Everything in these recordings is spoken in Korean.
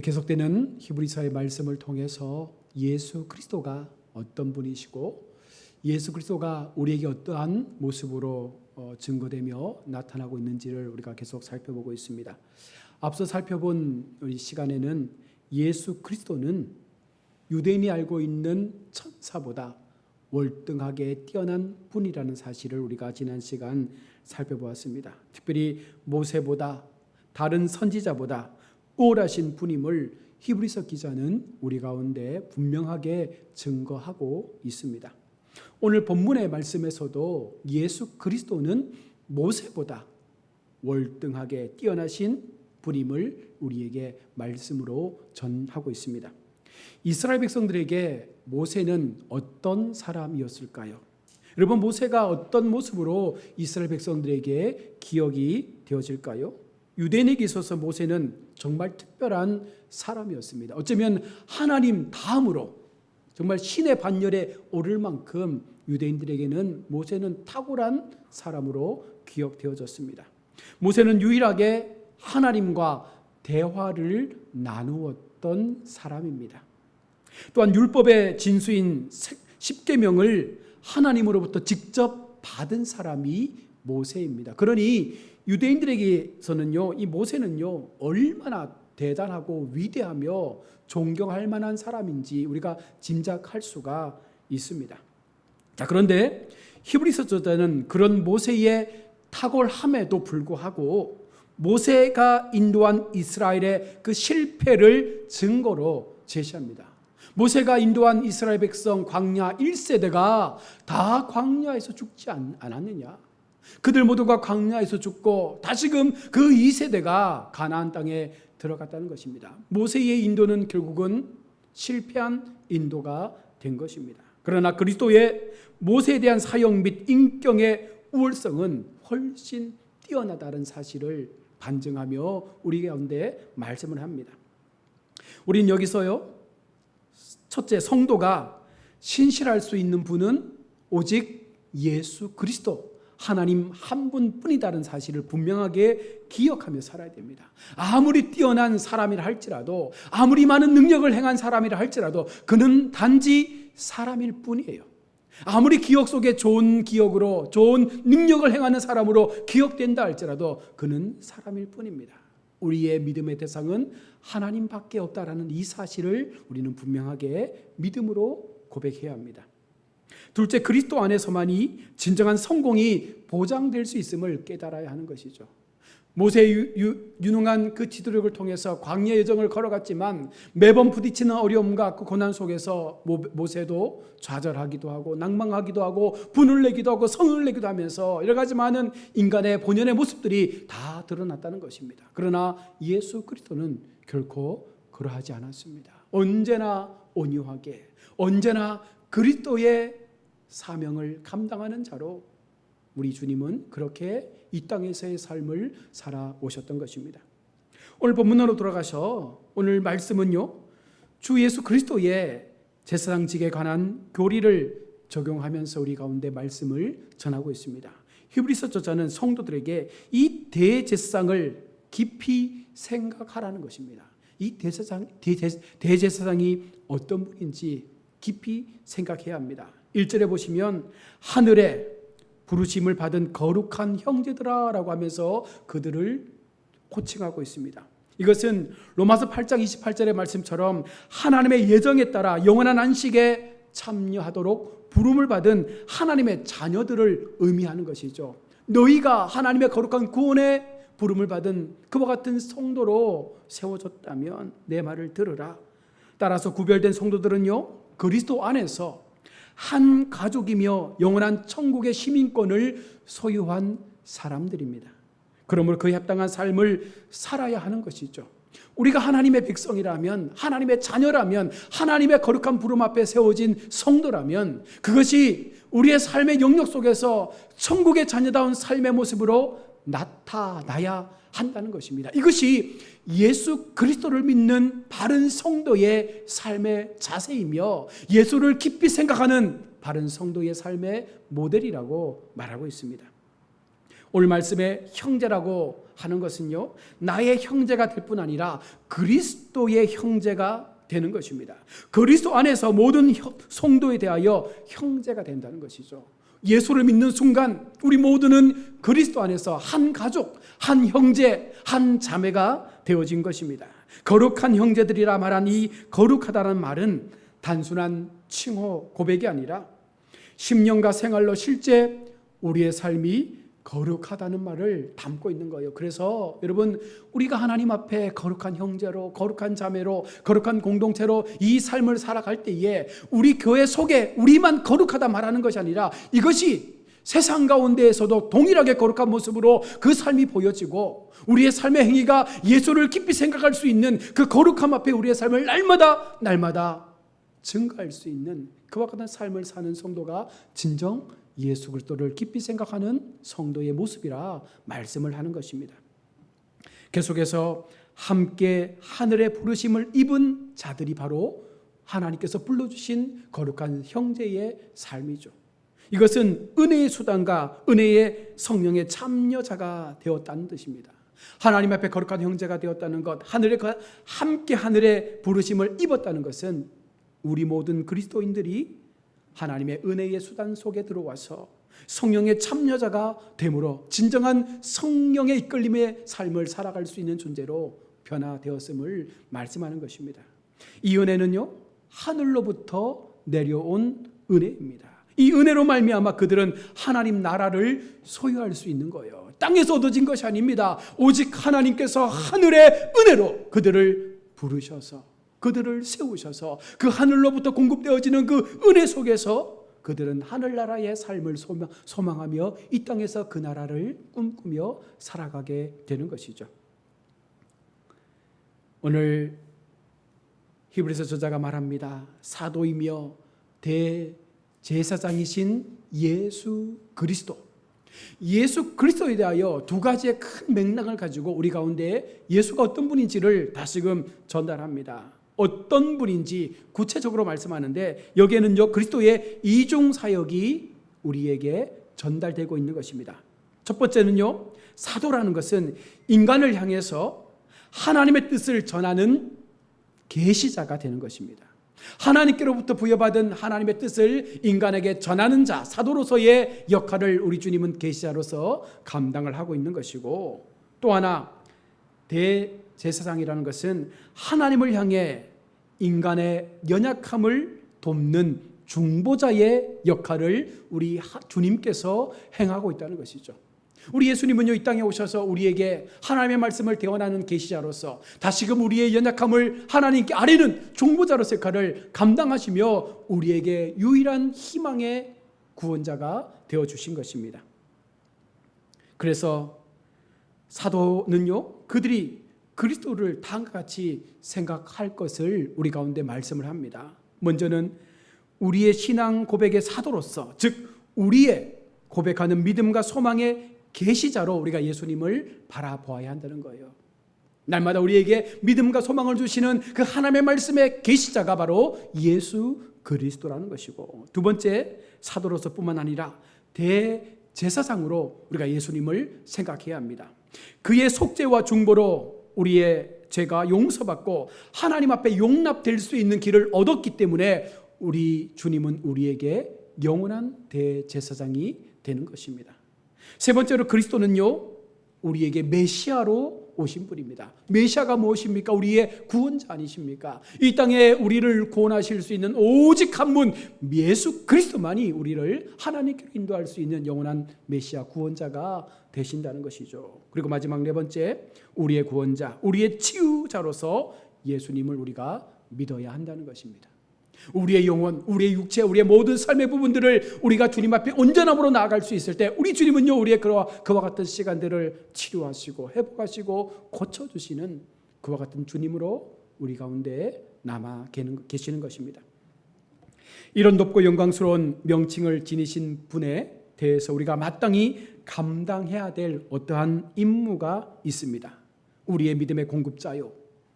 계속되는 히브리서의 말씀을 통해서 예수 그리스도가 어떤 분이시고 예수 그리스도가 우리에게 어떠한 모습으로 어, 증거되며 나타나고 있는지를 우리가 계속 살펴보고 있습니다. 앞서 살펴본 우리 시간에는 예수 그리스도는 유대인이 알고 있는 천사보다 월등하게 뛰어난 분이라는 사실을 우리가 지난 시간 살펴보았습니다. 특별히 모세보다 다른 선지자보다 우월하신 분임을 히브리서 기자는 우리 가운데 분명하게 증거하고 있습니다. 오늘 본문의 말씀에서도 예수 그리스도는 모세보다 월등하게 뛰어나신 분임을 우리에게 말씀으로 전하고 있습니다. 이스라엘 백성들에게 모세는 어떤 사람이었을까요? 여러분 모세가 어떤 모습으로 이스라엘 백성들에게 기억이 되어질까요? 유대인에게 있어서 모세는 정말 특별한 사람이었습니다. 어쩌면 하나님 다음으로 정말 신의 반열에 오를 만큼 유대인들에게는 모세는 탁월한 사람으로 기억되어졌습니다. 모세는 유일하게 하나님과 대화를 나누었던 사람입니다. 또한 율법의 진수인 십계명을 하나님으로부터 직접 받은 사람이 모세입니다. 그러니 유대인들에게서는요, 이 모세는요, 얼마나 대단하고 위대하며 존경할 만한 사람인지 우리가 짐작할 수가 있습니다. 자, 그런데 히브리서 저자는 그런 모세의 탁월함에도 불구하고 모세가 인도한 이스라엘의 그 실패를 증거로 제시합니다. 모세가 인도한 이스라엘 백성 광야 1세대가 다 광야에서 죽지 않았느냐? 그들 모두가 광야에서 죽고 다시금 그 2세대가 가나안 땅에 들어갔다는 것입니다. 모세의 인도는 결국은 실패한 인도가 된 것입니다. 그러나 그리스도의 모세에 대한 사역 및 인격의 우월성은 훨씬 뛰어나다는 사실을 반증하며 우리 가운데 말씀을 합니다. 우린 여기서요. 첫째 성도가 신실할 수 있는 분은 오직 예수 그리스도 하나님 한 분뿐이다는 사실을 분명하게 기억하며 살아야 됩니다. 아무리 뛰어난 사람이라 할지라도 아무리 많은 능력을 행한 사람이라 할지라도 그는 단지 사람일 뿐이에요. 아무리 기억 속에 좋은 기억으로 좋은 능력을 행하는 사람으로 기억된다 할지라도 그는 사람일 뿐입니다. 우리의 믿음의 대상은 하나님밖에 없다라는 이 사실을 우리는 분명하게 믿음으로 고백해야 합니다. 둘째 그리스도 안에서만이 진정한 성공이 보장될 수 있음을 깨달아야 하는 것이죠. 모세 유능한 그 지도력을 통해서 광야 여정을 걸어갔지만 매번 부딪히는 어려움과 그 고난 속에서 모세도 좌절하기도 하고 낭망하기도 하고 분을 내기도 하고 성을 내기도 하면서 여러 가지 많은 인간의 본연의 모습들이 다 드러났다는 것입니다. 그러나 예수 그리스도는 결코 그러하지 않았습니다. 언제나 온유하게 언제나 그리스도의 사명을 감당하는 자로 우리 주님은 그렇게 이 땅에서의 삶을 살아오셨던 것입니다. 오늘 본문으로 돌아가서 오늘 말씀은요. 주 예수 그리스도의 제사장직에 관한 교리를 적용하면서 우리 가운데 말씀을 전하고 있습니다. 히브리서 저자는 성도들에게 이 대제사장을 깊이 생각하라는 것입니다. 이 대제사장, 대제사장이 어떤 분인지 깊이 생각해야 합니다. 1절에 보시면 하늘에 부르심을 받은 거룩한 형제들아라고 하면서 그들을 호칭하고 있습니다. 이것은 로마서 8장 28절의 말씀처럼 하나님의 예정에 따라 영원한 안식에 참여하도록 부름을 받은 하나님의 자녀들을 의미하는 것이죠. 너희가 하나님의 거룩한 구원의 부름을 받은 그와 같은 성도로 세워졌다면 내 말을 들으라. 따라서 구별된 성도들은요, 그리스도 안에서 한 가족이며 영원한 천국의 시민권을 소유한 사람들입니다. 그러므로 그에 합당한 삶을 살아야 하는 것이죠. 우리가 하나님의 백성이라면, 하나님의 자녀라면, 하나님의 거룩한 부름 앞에 세워진 성도라면, 그것이 우리의 삶의 영역 속에서 천국의 자녀다운 삶의 모습으로 나타나야 한다는 것입니다. 이것이 예수 그리스도를 믿는 바른 성도의 삶의 자세이며 예수를 깊이 생각하는 바른 성도의 삶의 모델이라고 말하고 있습니다. 오늘 말씀에 형제라고 하는 것은요, 나의 형제가 될 뿐 아니라 그리스도의 형제가 되는 것입니다. 그리스도 안에서 모든 형- 성도에 대하여 형제가 된다는 것이죠. 예수를 믿는 순간 우리 모두는 그리스도 안에서 한 가족, 한 형제, 한 자매가 되어진 것입니다. 거룩한 형제들이라 말한 이 거룩하다는 말은 단순한 칭호 고백이 아니라 10년과 생활로 실제 우리의 삶이 거룩하다는 말을 담고 있는 거예요. 그래서 여러분 우리가 하나님 앞에 거룩한 형제로 거룩한 자매로 거룩한 공동체로 이 삶을 살아갈 때에 우리 교회 속에 우리만 거룩하다 말하는 것이 아니라 이것이 세상 가운데에서도 동일하게 거룩한 모습으로 그 삶이 보여지고 우리의 삶의 행위가 예수를 깊이 생각할 수 있는 그 거룩함 앞에 우리의 삶을 날마다 날마다 증가할 수 있는 그와 같은 삶을 사는 성도가 진정 예수 그리스도를 깊이 생각하는 성도의 모습이라 말씀을 하는 것입니다. 계속해서 함께 하늘의 부르심을 입은 자들이 바로 하나님께서 불러주신 거룩한 형제의 삶이죠. 이것은 은혜의 수단과 은혜의 성령의 참여자가 되었다는 뜻입니다. 하나님 앞에 거룩한 형제가 되었다는 것, 하늘에 함께 하늘의 부르심을 입었다는 것은 우리 모든 그리스도인들이 하나님의 은혜의 수단 속에 들어와서 성령의 참여자가 되므로 진정한 성령의 이끌림의 삶을 살아갈 수 있는 존재로 변화되었음을 말씀하는 것입니다. 이 은혜는요 하늘로부터 내려온 은혜입니다. 이 은혜로 말미암아 그들은 하나님 나라를 소유할 수 있는 거예요. 땅에서 얻어진 것이 아닙니다. 오직 하나님께서 하늘의 은혜로 그들을 부르셔서 그들을 세우셔서 그 하늘로부터 공급되어지는 그 은혜 속에서 그들은 하늘나라의 삶을 소망, 하며이 땅에서 그 나라를 꿈꾸며 살아가게 되는 것이죠. 오늘 히브리서 저자가 말합니다. 사도이며 대제사장이신 예수 그리스도. 예수 그리스도에 대하여 두 가지의 큰 맥락을 가지고 우리 가운데 예수가 어떤 분인지를 다시금 전달합니다. 어떤 분인지 구체적으로 말씀하는데 여기에는요 그리스도의 이중 사역이 우리에게 전달되고 있는 것입니다. 첫 번째는요 사도라는 것은 인간을 향해서 하나님의 뜻을 전하는 계시자가 되는 것입니다. 하나님께로부터 부여받은 하나님의 뜻을 인간에게 전하는 자, 사도로서의 역할을 우리 주님은 계시자로서 감당을 하고 있는 것이고 또 하나 대제사장이라는 것은 하나님을 향해 인간의 연약함을 돕는 중보자의 역할을 우리 주님께서 행하고 있다는 것이죠. 우리 예수님은요 이 땅에 오셔서 우리에게 하나님의 말씀을 대원하는 계시자로서 다시금 우리의 연약함을 하나님께 아뢰는 중보자로서 역할을 감당하시며 우리에게 유일한 희망의 구원자가 되어 주신 것입니다. 그래서 사도는요 그들이 그리스도를 다음과 같이 생각할 것을 우리 가운데 말씀을 합니다. 먼저는 우리의 신앙 고백의 사도로서 즉 우리의 고백하는 믿음과 소망의 계시자로 우리가 예수님을 바라보아야 한다는 거예요. 날마다 우리에게 믿음과 소망을 주시는 그 하나님의 말씀의 계시자가 바로 예수 그리스도라는 것이고 두 번째 사도로서뿐만 아니라 대제사장으로 우리가 예수님을 생각해야 합니다. 그의 속죄와 중보로 우리의 죄가 용서받고 하나님 앞에 용납될 수 있는 길을 얻었기 때문에 우리 주님은 우리에게 영원한 대제사장이 되는 것입니다. 세 번째로 그리스도는요, 우리에게 메시아로 오신 분입니다. 메시아가 무엇입니까? 우리의 구원자 아니십니까? 이 땅에 우리를 구원하실 수 있는 오직 한 분, 예수 그리스도만이 우리를 하나님께로 인도할 수 있는 영원한 메시아 구원자가 되신다는 것이죠. 그리고 마지막 네 번째, 우리의 구원자, 우리의 치유자로서 예수님을 우리가 믿어야 한다는 것입니다. 우리의 영혼, 우리의 육체, 우리의 모든 삶의 부분들을 우리가 주님 앞에 온전함으로 나아갈 수 있을 때 우리 주님은요 우리의 그와, 그와 같은 시간들을 치료하시고 회복하시고 고쳐주시는 그와 같은 주님으로 우리 가운데 남아 계시는 것입니다. 이런 높고 영광스러운 명칭을 지니신 분에 대해서 우리가 마땅히 감당해야 될 어떠한 임무가 있습니다. 우리의 믿음의 공급자요,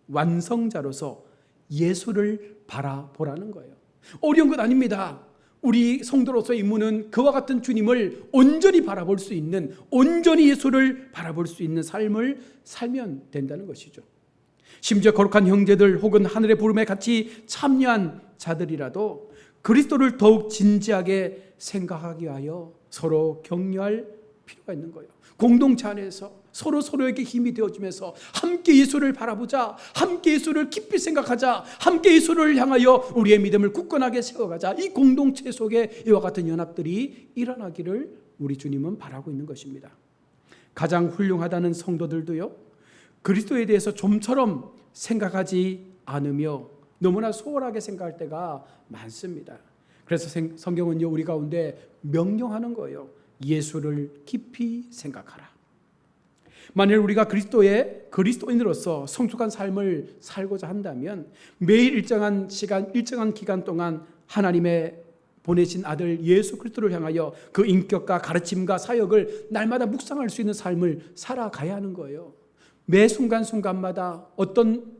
완성자로서 예수를 바라보라는 거예요. 어려운 것 아닙니다. 우리 성도로서의 임무는 그와 같은 주님을 온전히 바라볼 수 있는 온전히 예수를 바라볼 수 있는 삶을 살면 된다는 것이죠. 심지어 거룩한 형제들 혹은 하늘의 부름에 같이 참여한 자들이라도 그리스도를 더욱 진지하게 생각하기 위하여 서로 격려할 필요가 있는 거예요. 공동체 안에서 서로 서로에게 힘이 되어주면서 함께 예수를 바라보자, 함께 예수를 깊이 생각하자, 함께 예수를 향하여 우리의 믿음을 굳건하게 세워가자. 이 공동체 속에 이와 같은 연합들이 일어나기를 우리 주님은 바라고 있는 것입니다. 가장 훌륭하다는 성도들도요, 그리스도에 대해서 좀처럼 생각하지 않으며 너무나 소홀하게 생각할 때가 많습니다. 그래서 성경은요 우리 가운데 명령하는 거예요. 예수를 깊이 생각하라. 만일 우리가 그리스도의 그리스도인으로서 성숙한 삶을 살고자 한다면 매일 일정한 시간, 일정한 기간 동안 하나님의 보내신 아들 예수 그리스도를 향하여 그 인격과 가르침과 사역을 날마다 묵상할 수 있는 삶을 살아가야 하는 거예요. 매 순간순간마다 어떤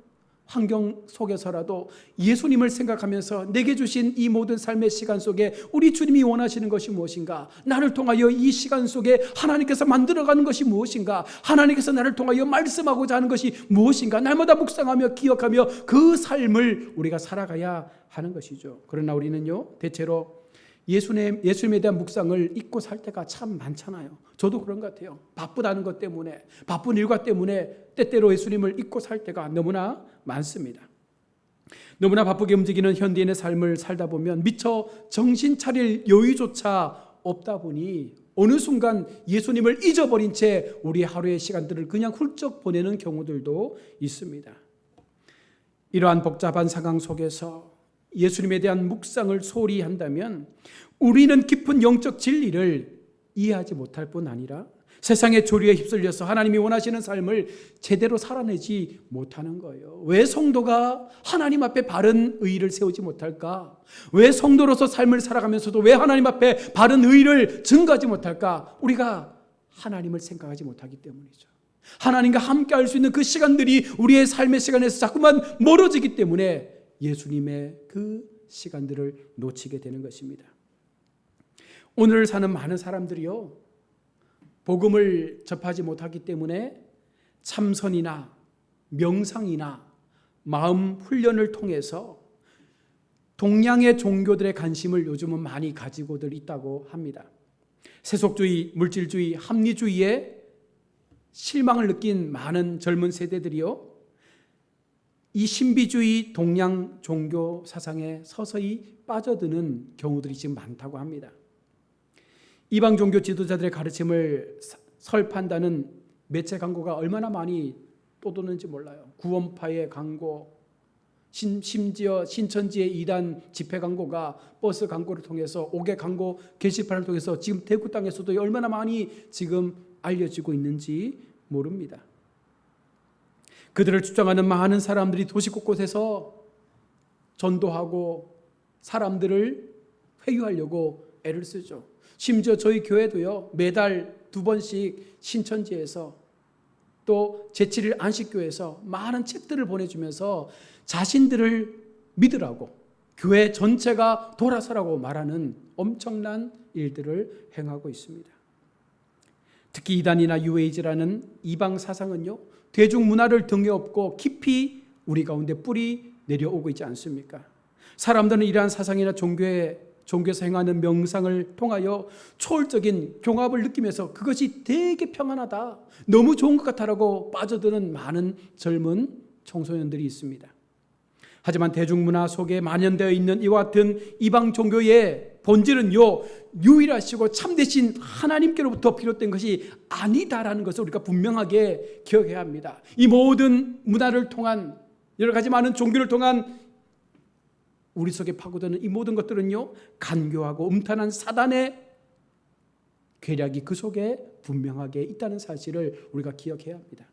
환경 속에서라도 예수님을 생각하면서 내게 주신 이 모든 삶의 시간 속에 우리 주님이 원하시는 것이 무엇인가? 나를 통하여 이 시간 속에 하나님께서 만들어가는 것이 무엇인가? 하나님께서 나를 통하여 말씀하고자 하는 것이 무엇인가? 날마다 묵상하며 기억하며 그 삶을 우리가 살아가야 하는 것이죠. 그러나 우리는요, 대체로 예수님, 예수님에 대한 묵상을 잊고 살 때가 참 많잖아요. 저도 그런 것 같아요. 바쁘다는 것 때문에, 바쁜 일과 때문에 때때로 예수님을 잊고 살 때가 너무나 많습니다. 너무나 바쁘게 움직이는 현대인의 삶을 살다 보면 미처 정신 차릴 여유조차 없다 보니 어느 순간 예수님을 잊어버린 채 우리 하루의 시간들을 그냥 훌쩍 보내는 경우들도 있습니다. 이러한 복잡한 상황 속에서 예수님에 대한 묵상을 소홀히 한다면 우리는 깊은 영적 진리를 이해하지 못할 뿐 아니라 세상의 조리에 휩쓸려서 하나님이 원하시는 삶을 제대로 살아내지 못하는 거예요. 왜 성도가 하나님 앞에 바른 의를 세우지 못할까? 왜 성도로서 삶을 살아가면서도 왜 하나님 앞에 바른 의를 증거하지 못할까? 우리가 하나님을 생각하지 못하기 때문이죠. 하나님과 함께 할 수 있는 그 시간들이 우리의 삶의 시간에서 자꾸만 멀어지기 때문에 예수님의 그 시간들을 놓치게 되는 것입니다. 오늘 사는 많은 사람들이요. 복음을 접하지 못하기 때문에 참선이나 명상이나 마음 훈련을 통해서 동양의 종교들의 관심을 요즘은 많이 가지고들 있다고 합니다. 세속주의, 물질주의, 합리주의에 실망을 느낀 많은 젊은 세대들이요. 이 신비주의 동양 종교 사상에 서서히 빠져드는 경우들이 지금 많다고 합니다. 이방 종교 지도자들의 가르침을 설판다는 매체 광고가 얼마나 많이 떠도는지 몰라요. 구원파의 광고, 심지어 신천지의 이단 집회 광고가 버스 광고를 통해서 옥의 광고 게시판을 통해서 지금 대구 땅에서도 얼마나 많이 지금 알려지고 있는지 모릅니다. 그들을 주장하는 많은 사람들이 도시 곳곳에서 전도하고 사람들을 회유하려고 애를 쓰죠. 심지어 저희 교회도요, 매달 두 번씩 신천지에서 또 제7일 안식교에서 많은 책들을 보내주면서 자신들을 믿으라고 교회 전체가 돌아서라고 말하는 엄청난 일들을 행하고 있습니다. 특히 이단이나 유에이즈라는 이방 사상은요, 대중문화를 등에 업고 깊이 우리 가운데 뿌리 내려오고 있지 않습니까? 사람들은 이러한 사상이나 종교에 종교에서 행하는 명상을 통하여 초월적인 경합을 느끼면서 그것이 되게 평안하다, 너무 좋은 것 같다라고 빠져드는 많은 젊은 청소년들이 있습니다. 하지만 대중문화 속에 만연되어 있는 이와 같은 이방 종교의 본질은 요, 유일하시고 참되신 하나님께로부터 비롯된 것이 아니다라는 것을 우리가 분명하게 기억해야 합니다. 이 모든 문화를 통한 여러 가지 많은 종교를 통한 우리 속에 파고드는 이 모든 것들은요, 간교하고 음탄한 사단의 괴력이 그 속에 분명하게 있다는 사실을 우리가 기억해야 합니다.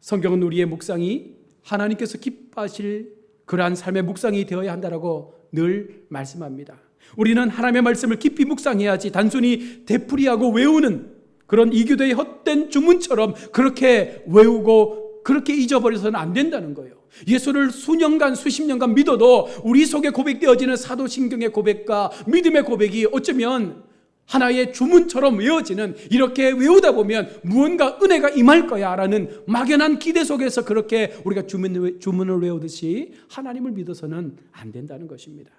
성경은 우리의 묵상이 하나님께서 기뻐하실 그러한 삶의 묵상이 되어야 한다라고 늘 말씀합니다. 우리는 하나님의 말씀을 깊이 묵상해야지 단순히 되풀이하고 외우는 그런 이교도의 헛된 주문처럼 그렇게 외우고 그렇게 잊어버려서는 안 된다는 거예요. 예수를 수년간 수십 년간 믿어도 우리 속에 고백되어지는 사도신경의 고백과 믿음의 고백이 어쩌면 하나의 주문처럼 외워지는 이렇게 외우다 보면 무언가 은혜가 임할 거야라는 막연한 기대 속에서 그렇게 우리가 주문, 주문을 외우듯이 하나님을 믿어서는 안 된다는 것입니다.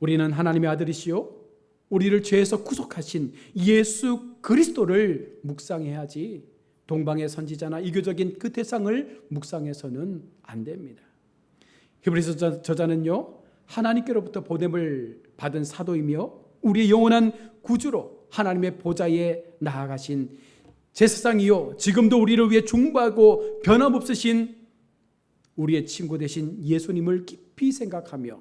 우리는 하나님의 아들이시요 우리를 죄에서 구속하신 예수 그리스도를 묵상해야지 동방의 선지자나 이교적인 그 대상을 묵상해서는 안 됩니다. 히브리서 저자는요 하나님께로부터 보냄을 받은 사도이며 우리의 영원한 구주로 하나님의 보좌에 나아가신 제사장이요 지금도 우리를 위해 중보하고 변함없으신 우리의 친구 되신 예수님을 깊이 생각하며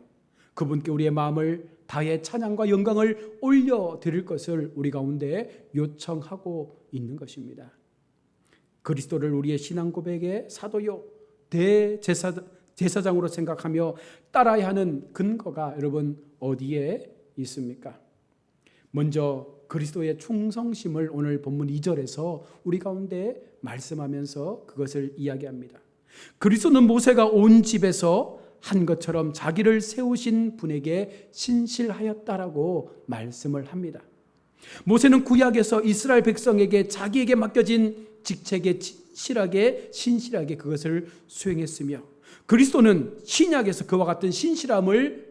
그분께 우리의 마음을 다해 찬양과 영광을 올려 드릴 것을 우리 가운데 요청하고 있는 것입니다. 그리스도를 우리의 신앙 고백의 사도요 대제사 제사장으로 생각하며 따라야 하는 근거가 여러분 어디에 있습니까? 먼저 그리스도의 충성심을 오늘 본문 2절에서 우리 가운데 말씀하면서 그것을 이야기합니다. 그리스도는 모세가 온 집에서 한 것처럼 자기를 세우신 분에게 신실하였다라고 말씀을 합니다. 모세는 구약에서 이스라엘 백성에게 자기에게 맡겨진 직책에 신실하게 신실하게 그것을 수행했으며 그리스도는 신약에서 그와 같은 신실함을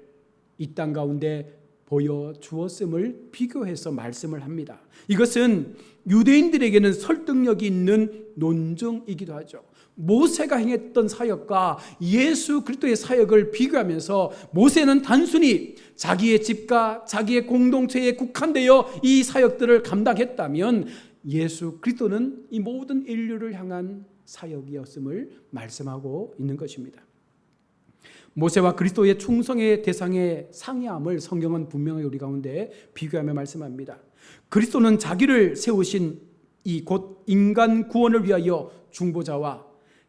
이 땅 가운데 보여 주었음을 비교해서 말씀을 합니다. 이것은 유대인들에게는 설득력이 있는 논증이기도 하죠. 모세가 행했던 사역과 예수 그리스도의 사역을 비교하면서 모세는 단순히 자기의 집과 자기의 공동체에 국한되어 이 사역들을 감당했다면 예수 그리스도는 이 모든 인류를 향한 사역이었음을 말씀하고 있는 것입니다. 모세와 그리스도의 충성의 대상의 상이함을 성경은 분명히 우리 가운데 비교하며 말씀합니다. 그리스도는 자기를 세우신 이 곧 인간 구원을 위하여 중보자와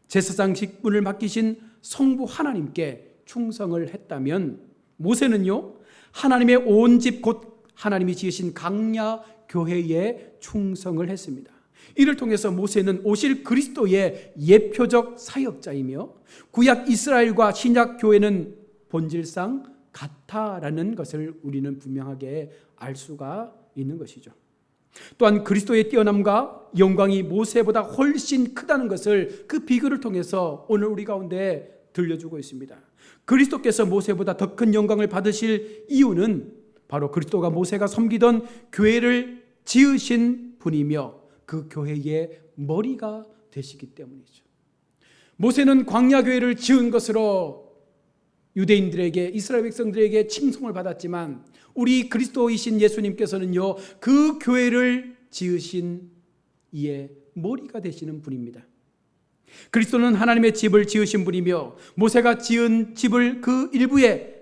제사장 직분을 맡기신 성부 하나님께 충성을 했다면 모세는요 하나님의 온 집 곧 하나님이 지으신 강야 교회에 충성을 했습니다. 이를 통해서 모세는 오실 그리스도의 예표적 사역자이며 구약 이스라엘과 신약 교회는 본질상 같다라는 것을 우리는 분명하게 알 수가 있는 것이죠. 또한 그리스도의 뛰어남과 영광이 모세보다 훨씬 크다는 것을 그 비교를 통해서 오늘 우리 가운데 들려주고 있습니다. 그리스도께서 모세보다 더 큰 영광을 받으실 이유는 바로 그리스도가 모세가 섬기던 교회를 지으신 분이며 그 교회의 머리가 되시기 때문이죠. 모세는 광야 교회를 지은 것으로 유대인들에게 이스라엘 백성들에게 칭송을 받았지만 우리 그리스도이신 예수님께서는요 그 교회를 지으신 이의 머리가 되시는 분입니다. 그리스도는 하나님의 집을 지으신 분이며 모세가 지은 집을 그 일부에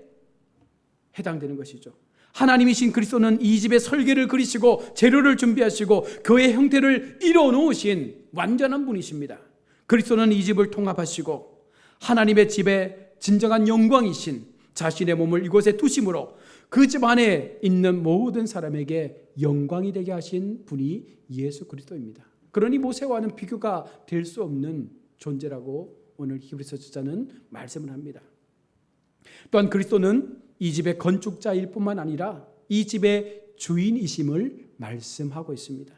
해당되는 것이죠. 하나님이신 그리스도는 이 집의 설계를 그리시고 재료를 준비하시고 교회 형태를 이뤄 놓으신 완전한 분이십니다. 그리스도는 이 집을 통합하시고 하나님의 집의 진정한 영광이신 자신의 몸을 이곳에 두심으로 그 집 안에 있는 모든 사람에게 영광이 되게 하신 분이 예수 그리스도입니다. 그러니 모세와는 비교가 될 수 없는 존재라고 오늘 히브리서 저자는 말씀을 합니다. 또한 그리스도는 이 집의 건축자일 뿐만 아니라 이 집의 주인이심을 말씀하고 있습니다.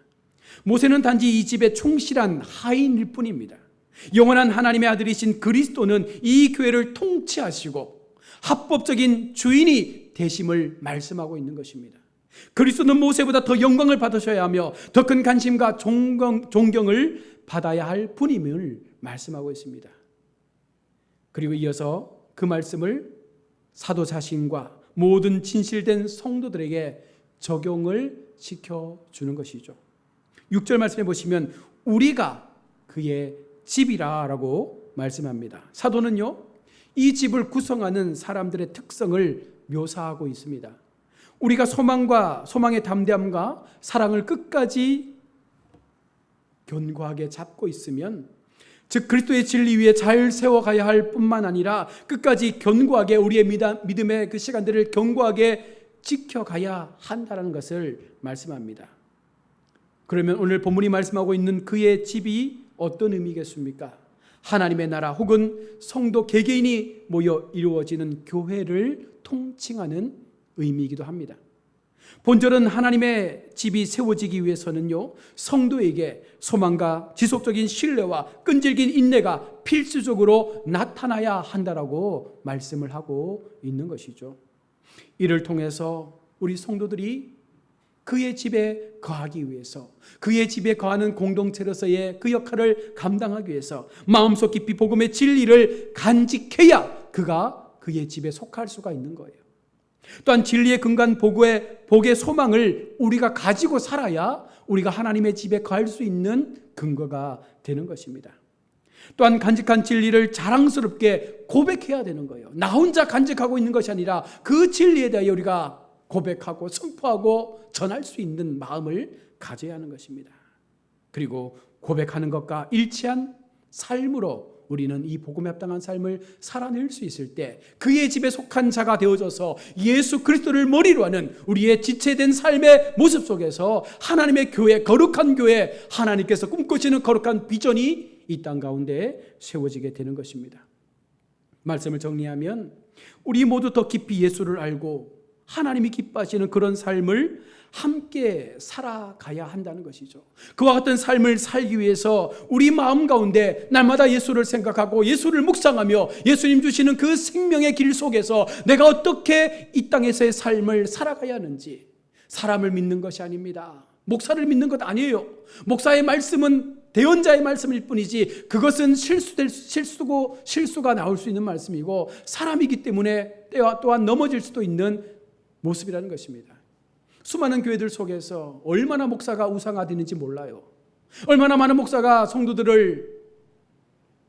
모세는 단지 이 집의 충실한 하인일 뿐입니다. 영원한 하나님의 아들이신 그리스도는 이 교회를 통치하시고 합법적인 주인이 되심을 말씀하고 있는 것입니다. 그리스도는 모세보다 더 영광을 받으셔야 하며 더 큰 관심과 존경, 존경을 받아야 할 분임을 말씀하고 있습니다. 그리고 이어서 그 말씀을 사도 자신과 모든 진실된 성도들에게 적용을 시켜 주는 것이죠. 6절 말씀해 보시면 우리가 그의 집이라 라고 말씀합니다. 사도는요. 이 집을 구성하는 사람들의 특성을 묘사하고 있습니다. 우리가 소망과 소망의 담대함과 사랑을 끝까지 견고하게 잡고 있으면 즉 그리스도의 진리 위에 잘 세워가야 할 뿐만 아니라 끝까지 견고하게 우리의 믿음의 그 시간들을 견고하게 지켜가야 한다는 것을 말씀합니다. 그러면 오늘 본문이 말씀하고 있는 그의 집이 어떤 의미겠습니까? 하나님의 나라 혹은 성도 개개인이 모여 이루어지는 교회를 통칭하는 의미이기도 합니다. 본절은 하나님의 집이 세워지기 위해서는요, 성도에게 소망과 지속적인 신뢰와 끈질긴 인내가 필수적으로 나타나야 한다라고 말씀을 하고 있는 것이죠. 이를 통해서 우리 성도들이 그의 집에 거하기 위해서 그의 집에 거하는 공동체로서의 그 역할을 감당하기 위해서 마음속 깊이 복음의 진리를 간직해야 그가 그의 집에 속할 수가 있는 거예요. 또한 진리의 근간 복의 복의 소망을 우리가 가지고 살아야 우리가 하나님의 집에 거할 수 있는 근거가 되는 것입니다. 또한 간직한 진리를 자랑스럽게 고백해야 되는 거예요. 나 혼자 간직하고 있는 것이 아니라 그 진리에 대하여 우리가 고백하고 선포하고 전할 수 있는 마음을 가져야 하는 것입니다. 그리고 고백하는 것과 일치한 삶으로 우리는 이 복음에 합당한 삶을 살아낼 수 있을 때 그의 집에 속한 자가 되어져서 예수 그리스도를 머리로 하는 우리의 지체된 삶의 모습 속에서 하나님의 교회 거룩한 교회 하나님께서 꿈꾸시는 거룩한 비전이 이 땅 가운데 세워지게 되는 것입니다. 말씀을 정리하면 우리 모두 더 깊이 예수를 알고 하나님이 기뻐하시는 그런 삶을 함께 살아가야 한다는 것이죠. 그와 같은 삶을 살기 위해서 우리 마음 가운데 날마다 예수를 생각하고 예수를 묵상하며 예수님 주시는 그 생명의 길 속에서 내가 어떻게 이 땅에서의 삶을 살아가야 하는지 사람을 믿는 것이 아닙니다. 목사를 믿는 것 아니에요. 목사의 말씀은 대언자의 말씀일 뿐이지 그것은 실수될 실수고 실수가 나올 수 있는 말씀이고 사람이기 때문에 때와 또한 넘어질 수도 있는 모습이라는 것입니다. 수많은 교회들 속에서 얼마나 목사가 우상화되는지 몰라요. 얼마나 많은 목사가 성도들을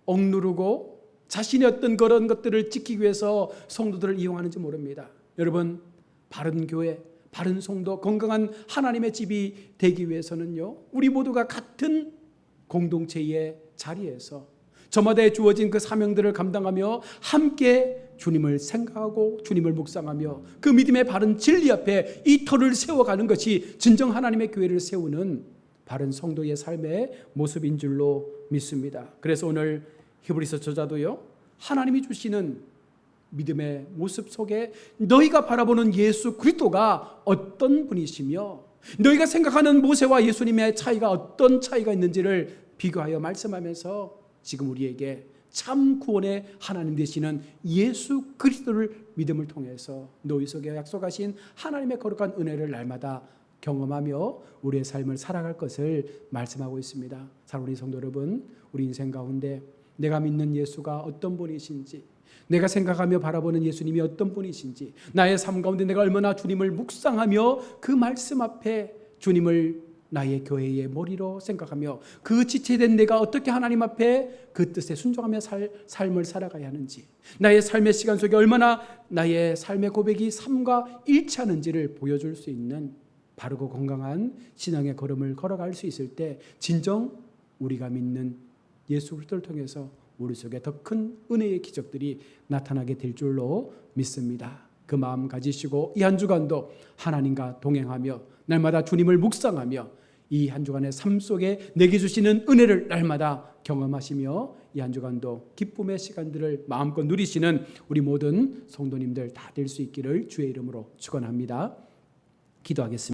억누르고 자신의 어떤 그런 것들을 지키기 위해서 성도들을 이용하는지 모릅니다. 여러분, 바른 교회, 바른 성도, 건강한 하나님의 집이 되기 위해서는요, 우리 모두가 같은 공동체의 자리에서 저마다에 주어진 그 사명들을 감당하며 함께 주님을 생각하고 주님을 묵상하며 그 믿음의 바른 진리 앞에 이 터를 세워가는 것이 진정 하나님의 교회를 세우는 바른 성도의 삶의 모습인 줄로 믿습니다. 그래서 오늘 히브리서 저자도요 하나님이 주시는 믿음의 모습 속에 너희가 바라보는 예수 그리스도가 어떤 분이시며 너희가 생각하는 모세와 예수님의 차이가 어떤 차이가 있는지를 비교하여 말씀하면서 지금 우리에게 참 구원의 하나님 되시는 예수 그리스도를 믿음을 통해서 너희 속에 약속하신 하나님의 거룩한 은혜를 날마다 경험하며 우리의 삶을 살아갈 것을 말씀하고 있습니다. 사랑하는 성도 여러분, 우리 인생 가운데 내가 믿는 예수가 어떤 분이신지 내가 생각하며 바라보는 예수님이 어떤 분이신지 나의 삶 가운데 내가 얼마나 주님을 묵상하며 그 말씀 앞에 주님을 나의 교회의 머리로 생각하며 그 지체된 내가 어떻게 하나님 앞에 그 뜻에 순종하며 살, 삶을 살아가야 하는지 나의 삶의 시간 속에 얼마나 나의 삶의 고백이 삶과 일치하는지를 보여줄 수 있는 바르고 건강한 신앙의 걸음을 걸어갈 수 있을 때 진정 우리가 믿는 예수 그리스도를 통해서 우리 속에 더 큰 은혜의 기적들이 나타나게 될 줄로 믿습니다. 그 마음 가지시고 이 한 주간도 하나님과 동행하며 날마다 주님을 묵상하며 이 한 주간의 삶 속에 내게 주시는 은혜를 날마다 경험하시며 이 한 주간도 기쁨의 시간들을 마음껏 누리시는 우리 모든 성도님들 다 될 수 있기를 주의 이름으로 축원합니다. 기도하겠습니다.